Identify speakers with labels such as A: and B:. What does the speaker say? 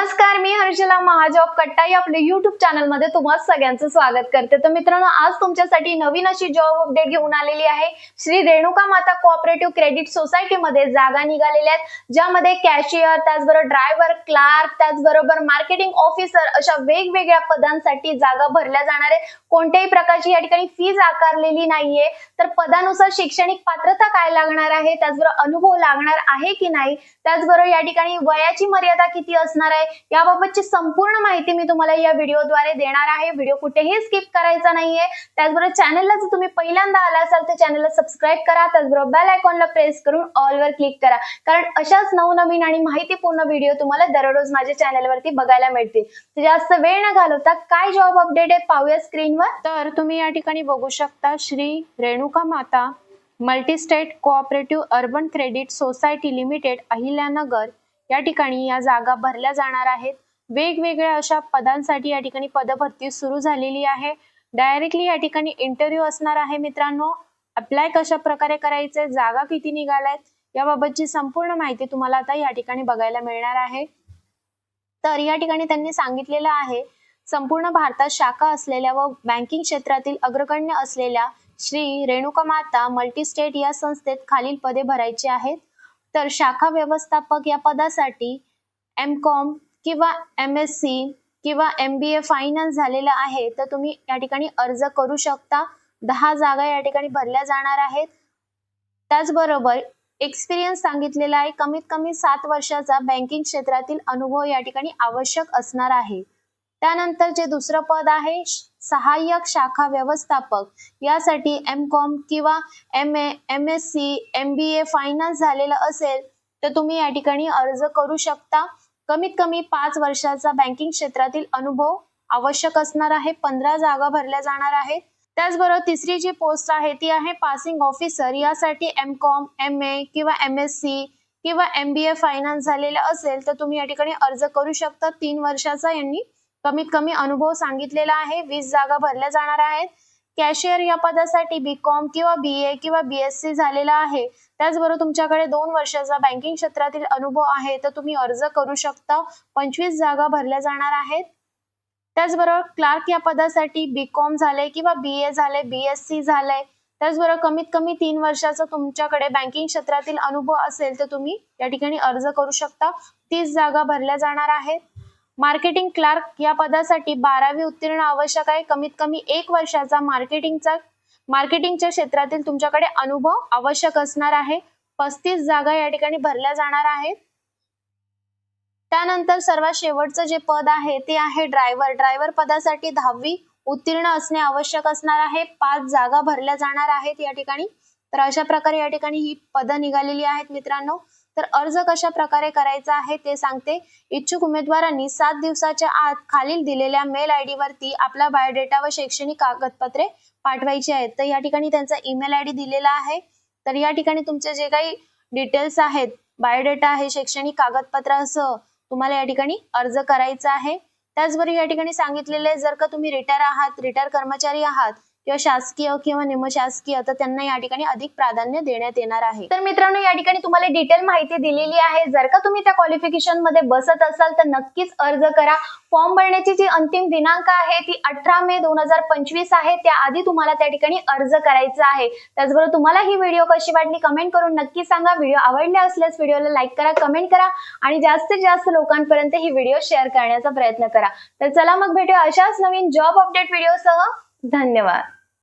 A: नमस्कार मी हर्षला महाजॉब कट्टा या आपल्या युट्यूब चॅनलमध्ये तुम्हा सगळ्यांचं स्वागत करते. तर मित्रांनो आज तुमच्यासाठी नवीन अशी जॉब अपडेट घेऊन आलेली आहे. श्री रेणुका माता कोऑपरेटिव्ह क्रेडिट सोसायटी मध्ये जागा निघालेल्या आहेत ज्यामध्ये कॅशियर त्याचबरोबर ड्रायव्हर क्लार्क त्याचबरोबर मार्केटिंग ऑफिसर अशा वेगवेगळ्या पदांसाठी जागा भरल्या जाणार आहे कोणत्याही प्रकारची या ठिकाणी फीज आकारलेली नाहीये. तर पदानुसार शैक्षणिक पात्रता काय लागणार आहे त्याचबरोबर अनुभव लागणार आहे की नाही त्याचबरोबर या ठिकाणी वयाची मर्यादा किती असणार आहे याबाबतची संपूर्ण माहिती मी तुम्हाला या व्हिडिओद्वारे देणार आहे. व्हिडिओ कुठेही स्किप करायचा नाहीये. त्याचबरोबर चॅनलला जर तुम्ही पहिल्यांदा आला असाल तर चॅनलला सबस्क्राईब करा. त्याचबरोबर बेल आयकॉनला प्रेस करून ऑल वर क्लिक करा. कारण अशाच नवनवीन आणि माहितीपूर्ण व्हिडिओ तुम्हाला दररोज माझ्या चॅनलवरती बघायला मिळतील. जास्त वेळ न घालवता काय जॉब अपडेट आहे पाहूया स्क्रीनवर तर तुम्ही या ठिकाणी बघू शकता Shri Renuka Mata multistate cooperative urban credit society limited Ahilyanagar या ठिकाणी या जागा भरल्या जाणार आहेत. वेगवेगळ्या अशा पदांसाठी या ठिकाणी पदभरती सुरू झालेली आहे. डायरेक्टली या ठिकाणी इंटरव्ह्यू असणार आहे मित्रांनो. अप्लाय कशा प्रकारे करायचे जागा किती निघाल्यात याबाबतची संपूर्ण माहिती तुम्हाला आता या ठिकाणी बघायला मिळणार आहे. तर या ठिकाणी त्यांनी सांगितलेलं आहे संपूर्ण भारतात शाखा असलेल्या व बँकिंग क्षेत्रातील अग्रगण्य असलेल्या श्री रेणुका माता मल्टी स्टेट या संस्थेत खालील पदे भरायची आहेत. तर शाखा व्यवस्थापक या पदासाठी एम कॉम किंवा एम एस सी किंवा एम बी ए फायनान्स झालेला आहे. तर तुम्ही या ठिकाणी अर्ज करू शकता. दहा जागा या ठिकाणी भरल्या जाणार आहेत. त्याचबरोबर एक्सपिरियन्स सांगितलेला आहे. कमीत कमी सात वर्षाचा बँकिंग क्षेत्रातील अनुभव या ठिकाणी आवश्यक असणार आहे. त्यानंतर जे दुसरं पद आहे सहाय्यक शाखा व्यवस्थापक. यासाठी एम कॉम किंवा M A M S C M B A finance झालेलं असेल तर तुम्ही या ठिकाणी अर्ज करू शकता. कमीत कमी पाच वर्षाचा बँकिंग क्षेत्रातील अनुभव आवश्यक असणार आहे. पंधरा जागा भरल्या जाणार आहेत. त्याचबरोबर तिसरी जी पोस्ट आहे ती आहे पासिंग ऑफिसर यासाठी एम कॉम एम ए किंवा एम एस सी किंवा एम बी ए फायनान्स झालेलं असेल तर तुम्ही या ठिकाणी अर्ज करू शकता. तीन वर्षाचा यांनी कमीत कमी अनुभव सांगितलेला आहे. वीस जागा भरल्या जाणार आहेत. कॅशियर या पदासाठी बी कॉम किंवा बी ए किंवा बी एस सी झालेला आहे. त्याचबरोबर तुमच्याकडे दोन वर्षाचा बँकिंग क्षेत्रातील अनुभव आहे. तर तुम्ही अर्ज करू शकता. पंचवीस जागा भरल्या जाणार आहेत. त्याचबरोबर क्लार्क या पदासाठी बी कॉम झाले किंवा बी ए झाले बी एस सी झालंय. त्याचबरोबर कमीत कमी तीन वर्षाचा तुमच्याकडे बँकिंग क्षेत्रातील अनुभव असेल तर तुम्ही या ठिकाणी अर्ज करू शकता. तीस जागा भरल्या जाणार आहेत. मार्केटिंग क्लार्क या पदासाठी बारावी उत्तीर्ण आवश्यक आहे. कमीत कमी एक वर्षाचा मार्केटिंगचा मार्केटिंगच्या क्षेत्रातील तुमच्याकडे अनुभव आवश्यक असणार आहे. पस्तीस जागा या ठिकाणी भरल्या जाणार आहेत. त्यानंतर सर्वात शेवटचं जे पद आहे ते आहे ड्रायव्हर ड्रायव्हर पदासाठी दहावी उत्तीर्ण असणे आवश्यक असणार आहे. पाच जागा भरल्या जाणार आहेत या ठिकाणी. तर अशा प्रकारे या ठिकाणी ही पदं निघालेली आहेत मित्रांनो. तर अर्ज कशा प्रकारे करायचा आहे ते सांगते. इच्छुक उमेदवारांनी सात दिवसाच्या आत खालील दिलेल्या मेल आय डी वरती आपला बायोडेटा व शैक्षणिक कागदपत्रे पाठवायची आहेत. तर या ठिकाणी त्यांचा ईमेल आय डी दिलेला आहे. तर या ठिकाणी तुमचे जे काही डिटेल्स आहेत बायोडेटा आहे शैक्षणिक कागदपत्रासह तुम्हाला या ठिकाणी अर्ज करायचा आहे. त्याचबरोबर या ठिकाणी सांगितलेले जर का तुम्ही रिटायर आहात रिटायर कर्मचारी आहात किंवा शासकीय किंवा निमशासकीय तर त्यांना या ठिकाणी अधिक प्राधान्य देण्यात येणार आहे. तर मित्रांनो या ठिकाणी तुम्हाला डिटेल माहिती दिलेली आहे. जर का तुम्ही त्या क्वालिफिकेशनमध्ये बसत असाल तर नक्कीच अर्ज करा. फॉर्म भरण्याची जी अंतिम दिनांक आहे ती अठरा मे दोन हजार पंचवीस आहे. त्याआधी तुम्हाला त्या ठिकाणी अर्ज करायचा आहे. त्याचबरोबर तुम्हाला ही व्हिडिओ कशी वाटली कमेंट करून नक्की सांगा. व्हिडिओ आवडले असल्यास व्हिडिओला लाईक करा कमेंट करा आणि जास्तीत जास्त लोकांपर्यंत ही व्हिडिओ शेअर करण्याचा प्रयत्न करा. तर चला मग भेटूया अशाच नवीन जॉब अपडेट व्हिडिओसह धन्यवाद.